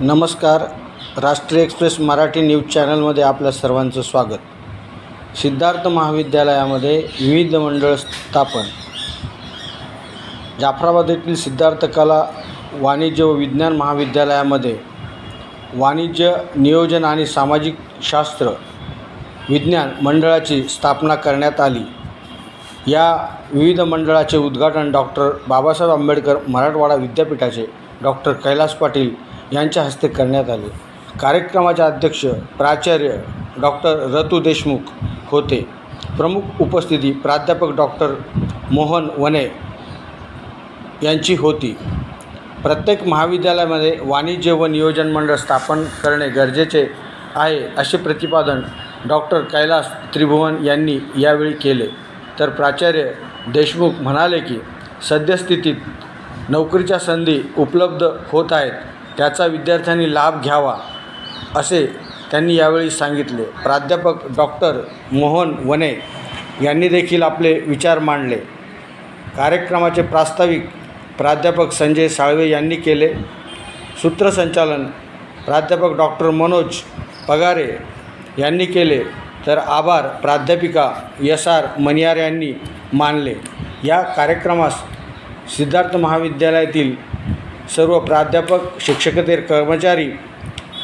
नमस्कार. राष्ट्रीय express Marathi news चॅनलमध्ये आपल्या सर्वांचं स्वागत. सिद्धार्थ महाविद्यालयामध्ये विविध मंडळ स्थापन. जाफराबाद येथील सिद्धार्थ कला वाणिज्य व विज्ञान महाविद्यालयामध्ये वाणिज्य नियोजन आणि सामाजिक शास्त्र विज्ञान मंडळाची स्थापना करण्यात आली. या विविध मंडळाचे उद्घाटन डॉक्टर बाबासाहेब आंबेडकर मराठवाडा विद्यापीठाचे डॉक्टर कैलास पाटील यांच्या हस्ते करण्यात आले. कार्यक्रमाचे अध्यक्ष प्राचार्य डॉक्टर रतू देशमुख होते. प्रमुख उपस्थिती प्राध्यापक डॉक्टर मोहन वने यांची होती. प्रत्येक महाविद्यालयामध्ये वाणिज्य व नियोजन मंडळ स्थापन करणे गरजेचे आहे असे प्रतिपादन डॉक्टर कैलास त्रिभुवन यांनी यावेळी केले. तर प्राचार्य देशमुख म्हणाले की सद्यस्थितीत नोकरीच्या संधी उपलब्ध होत आहेत. त्याचा विद्यार्थ्यांनी लाभ घ्यावा असे त्यांनी यावेळी सांगितले. प्राध्यापक डॉक्टर मोहन वने यांनी देखील आपले विचार मांडले. कार्यक्रमाचे प्रास्ताविक प्राध्यापक संजय साळवे यांनी केले. सूत्रसंचालन प्राध्यापक डॉक्टर मनोज पगारे यांनी केले. तर आभार प्राध्यापिका एस आर मनियार यांनी मानले. या कार्यक्रमास सिद्धार्थ महाविद्यालयातील सर्व प्राध्यापक शिक्षकेतर कर्मचारी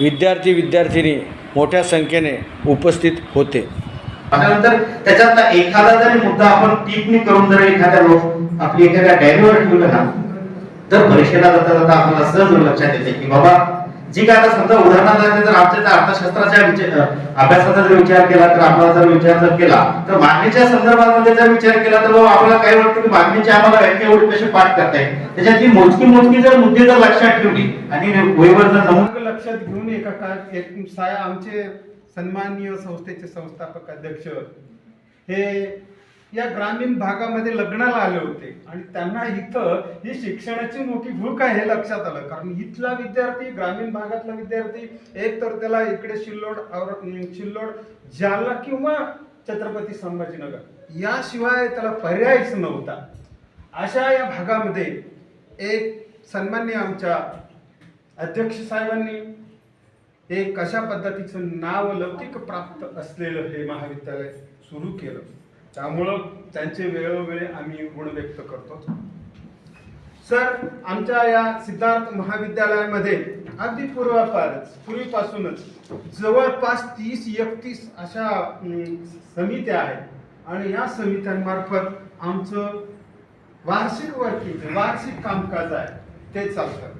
विद्यार्थी विद्यार्थिनी मोठ्या संख्येने उपस्थित होते. त्यानंतर त्याच्यातला एखादा जरी मुद्दा आपण टिप्पणी करून जर एखाद्या लोक आपली एखाद्या डायरीवर ठेवलं ना तर परीक्षेला जाता जाता आपल्याला सहज लक्षात येते की बाबा जी काय आता समजा उदाहरणार्थ जर आमच्या अर्थशास्त्राच्या अभ्यासाचा जर विचार केला तर आपला जर विचार जर केला तर मागणीच्या संदर्भामध्ये जर विचार केला तर आपल्याला काय वाटतं की मागणीची आम्हाला व्याख्या एवढी कशी पाठ करता येईल त्याच्यातली मोजकी मोजकी जर मुद्दे जर लक्षात ठेवली आणि वहीवर जर नमूद लक्षात घेऊन एका का एक आमचे सन्माननीय संस्थेचे संस्थापक अध्यक्ष हे या ग्रामीण भागामध्ये लग्नाला आले होते. आणि त्यांना इथं ही शिक्षणाची मोठी भूक आहे हे लक्षात आलं. कारण इथला विद्यार्थी ग्रामीण भागातला विद्यार्थी एक तर त्याला इकडे शिल्लोड और शिल्लोड जालना किंवा छत्रपती संभाजीनगर. याशिवाय त्याला पर्यायच नव्हता. अशा या भागामध्ये एक सन्मान्य आमच्या अध्यक्ष साहेबांनी एक कशा पद्धतीचं नाव लौकिक प्राप्त असलेलं हे महाविद्यालय सुरू केलं. त्यामुळं त्यांचे वेळोवेळी आम्ही गुण व्यक्त करतो. सर आमच्या या सिद्धार्थ महाविद्यालयामध्ये अगदी पूर्वापारच पूर्वीपासूनच जवळपास तीस एकतीस अशा समित्या आहेत. आणि या समित्यांमार्फत आमचं वार्षिक वर्किंग वार्षिक कामकाज आहे ते चालतं.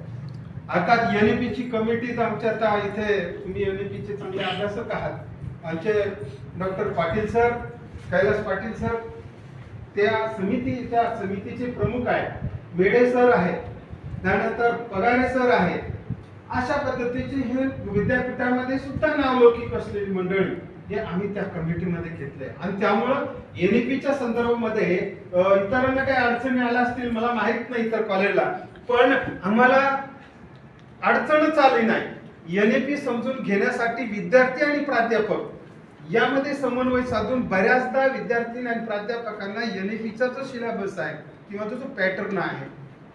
आता एन ची कमिटीज आमच्या आता इथे तुम्ही एन चे चांगले अभ्यासक आहात. आमचे doctor Patil sir Kailas Patil sir त्या समिती त्या समितीचे प्रमुख आहेत. मेडे सर आहेत. त्यानंतर पगारे सर आहेत. अशा पद्धतीचे हे विद्यापीठामध्ये सुद्धा नावलौकिक असलेली मंडळी हे आम्ही त्या कमिटीमध्ये घेतले आणि त्यामुळं एनईपीच्या संदर्भामध्ये इतरांना काही अडचणी आल्या असतील मला माहीत नाही इतर कॉलेजला पण आम्हाला अडचणच आली नाही. एनएपी समजून घेण्यासाठी विद्यार्थी आणि प्राध्यापक यामध्ये समन्वय साधून बऱ्याचदा विद्यार्थी आणि प्राध्यापकांना एन ई पीचा जो सिलेबस आहे किंवा तो जो पॅटर्न आहे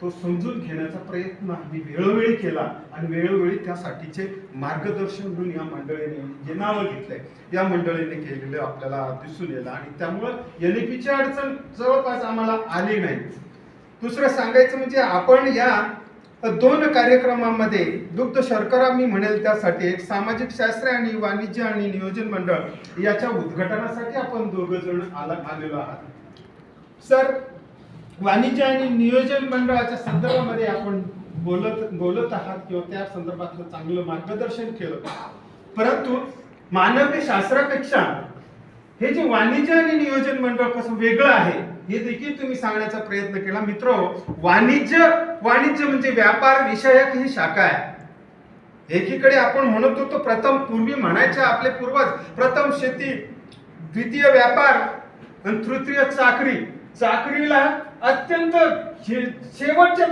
तो समजून घेण्याचा प्रयत्न आम्ही वेळोवेळी केला आणि वेळोवेळी त्यासाठीचे मार्गदर्शन म्हणून या मंडळीने जे नावं घेतलंय या मंडळीने केलेलं आपल्याला दिसून येलं आणि त्यामुळं एनएपीची अडचण जवळपास आम्हाला आली नाही दुसरं सांगायचं म्हणजे आपण या दोन कार्यक्रमामध्ये दुग्ध शर्करा मी म्हणेल त्यासाठी एक सामाजिक शास्त्र आणि वाणिज्य आणि नियोजन मंडळ याच्या उद्घाटनासाठी आपण दोघ जण आला आलेलो आहात. सर वाणिज्य आणि नियोजन मंडळाच्या संदर्भामध्ये आपण बोलत बोलत आहात किंवा त्या संदर्भातलं चांगलं मार्गदर्शन केलं. परंतु मानवी शास्त्रापेक्षा हे जे वाणिज्य आणि नियोजन मंडळ कसं वेगळं आहे हे देखील तुम्ही सांगण्याचा प्रयत्न केला. मित्र वाणिज्य वाणिज्य म्हणजे व्यापार विषयक ही शाखा आहे. एकीकडे आपण म्हणत होतो प्रथम पूर्वी म्हणायचे आपले पूर्वज प्रथम शेती द्वितीय व्यापार आणि तृतीय चाकरी. चाकरीला अत्यंत शेवटच्या